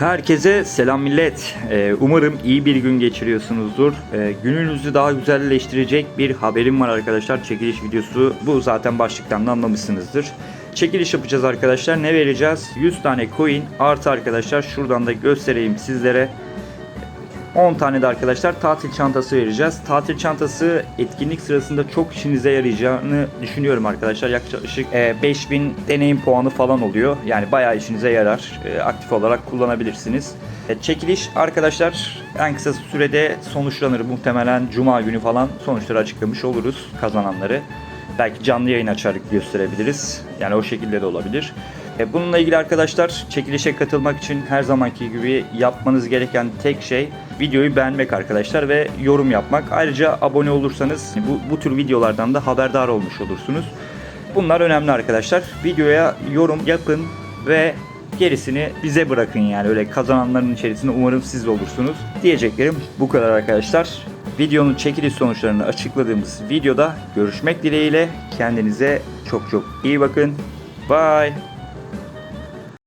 Herkese selam millet. Ee, umarım iyi bir gün geçiriyorsunuzdur. Ee, gününüzü daha güzelleştirecek bir haberim var arkadaşlar. Çekiliş videosu bu zaten başlıktan da anlamışsınızdır. Çekiliş yapacağız arkadaşlar. Ne vereceğiz? 100 tane coin artı arkadaşlar şuradan da göstereyim sizlere. 10 tane de arkadaşlar tatil çantası vereceğiz. Tatil çantası etkinlik sırasında çok işinize yarayacağını düşünüyorum arkadaşlar. Yaklaşık e, 5000 deneyim puanı falan oluyor. Yani bayağı işinize yarar. E, Aktif olarak kullanabilirsiniz. E, Çekiliş arkadaşlar en kısa sürede sonuçlanır. Muhtemelen cuma günü falan sonuçları açıklamış oluruz kazananları. Belki canlı yayın açarak gösterebiliriz. Yani o şekilde de olabilir. E, Bununla ilgili arkadaşlar çekilişe katılmak için her zamanki gibi yapmanız gereken tek şey videoyu beğenmek arkadaşlar ve yorum yapmak. Ayrıca abone olursanız bu, bu tür videolardan da haberdar olmuş olursunuz. Bunlar önemli arkadaşlar. Videoya yorum yapın ve gerisini bize bırakın yani öyle kazananların içerisinde umarım siz olursunuz. Diyeceklerim bu kadar arkadaşlar. Videonun çekiliş sonuçlarını açıkladığımız videoda görüşmek dileğiyle kendinize çok çok iyi bakın. Bye.